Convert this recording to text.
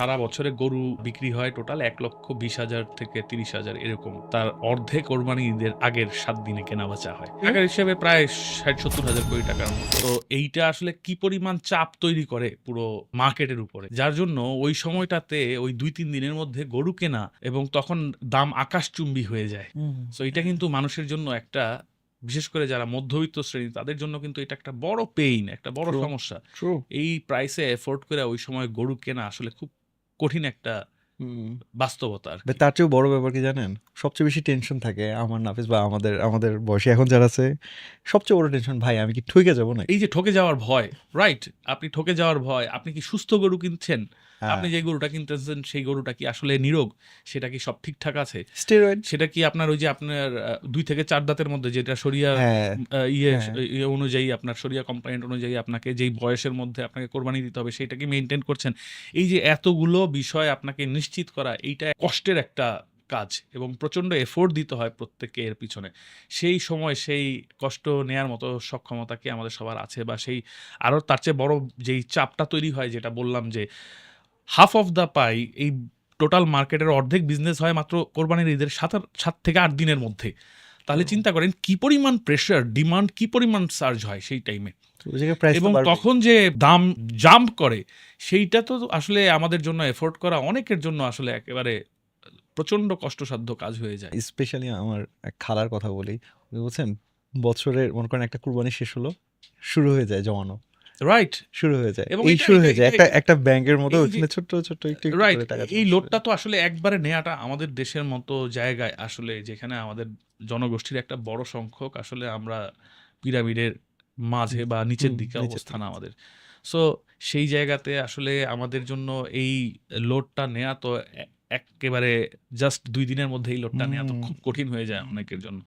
সারা বছরে গরু বিক্রি হয় টোটাল এক লক্ষ বিশ হাজার থেকে তিরিশ হাজার এরকম। তার অর্ধেক কোরবানি ঈদের আগের সাত দিনে কেনা বেচা হয় টাকার হিসেবে প্রায় ষাট সত্তর হাজার কোটি টাকার মতো। তো এইটা আসলে কি পরিমাণ চাপ তৈরি করে পুরো মার্কেটের উপরে? যার জন্য ওই সময়টাতে ওই দুই তিন দিনের মধ্যে গরু কেনা এবং তখন দাম আকাশচুম্বী হয়ে যায়। তো এটা কিন্তু মানুষের জন্য একটা বিশেষ করে যারা মধ্যবিত্ত শ্রেণি তাদের জন্য কিন্তু এটা একটা বড় পেইন একটা বড় সমস্যা। এই প্রাইসে এফোর্ড করে ওই সময় গরু কেনা আসলে খুব কঠিন একটা বাস্তবতা তার চেয়েও বড় ব্যাপার কি জানেন? সবচেয়ে বেশি টেনশন থাকে আমার নাফিস বা আমাদের আমাদের বয়সে এখন যারা আছে সবচেয়ে বড় টেনশন ভাই আমি কি ঠকে যাব না এই যে ঠকে যাওয়ার ভয় রাইট আপনি ঠকে যাওয়ার ভয় আপনি কি সুস্থ গরু কিনছেন। আপনি যে গরুটা কিনতেছেন সেই গরুটা কি আসলে নিরোগ? সেটা কি সব ঠিকঠাক আছে? স্টেরয়েড। সেটা কি আপনার ওই যে আপনার দুই থেকে চার দাঁতের মধ্যে যেটা সরিয়া হ্যাঁ। ইয়ে হ্যাঁ। ইয়ে অনুযায়ী আপনার সরিয়া কমপ্লেন্ট অনুযায়ী আপনাকে যেই বয়সের মধ্যে আপনাকে কোরবানি দিতে হবে সেটা কি মেনটেন করছেন? এই যে এতগুলো বিষয় আপনাকে নিশ্চিত করা এইটা কষ্টের একটা কাজ এবং প্রচণ্ড এফোর্ট দিতে হয় প্রত্যেককে এর পিছনে। সেই সময় সেই কষ্ট নেয়ার মতো সক্ষমতা কি আমাদের সবার আছে? বা সেই আরও তার চেয়ে বড় যেই চাপটা তৈরি হয় যেটা বললাম যে হাফ অফ দ্য পাই এই টোটাল মার্কেটের অর্ধেক বিজনেস হয় মাত্র কোরবানির ঈদের সাত সাত থেকে আট দিনের মধ্যে। তাহলে চিন্তা করেন কি পরিমাণ প্রেশার ডিমান্ড কি পরিমাণ সার্জ হয় সেই টাইমে এবং তখন যে দাম জাম্প করে সেইটা তো আসলে আমাদের জন্য এফোর্ড করা অনেকের জন্য আসলে একেবারে প্রচণ্ড কষ্টসাধ্য কাজ হয়ে যায়। স্পেশালি আমার এক খালার কথা বলি। বলছেন বছরের মনে করেন একটা কুরবানি শেষ হলো শুরু হয়ে যায় জমানো। রাইট শুরু হয়ে যায়। এবং শুরু হয়ে যায়। একটা একটা ব্যাংকের মতো ওখানে ছোট্ট ছোট্ট একটু রাইট এই লোডটা তো আসলে একবারে নেওয়াটা আমাদের দেশের মতো জায়গায় আসলে যেখানে আমাদের জনগোষ্ঠীর একটা বড় সংখ্যক আসলে আমরা পিরামিডের মাঝে বা নিচের দিকে অবস্থান আমাদের। সো সেই জায়গাতে আসলে আমাদের জন্য এই লোডটা নেওয়া তো একেবারে জাস্ট দুই দিনের মধ্যে এই লোডটা নেওয়া তো খুব কঠিন হয়ে যায় অনেকের জন্য।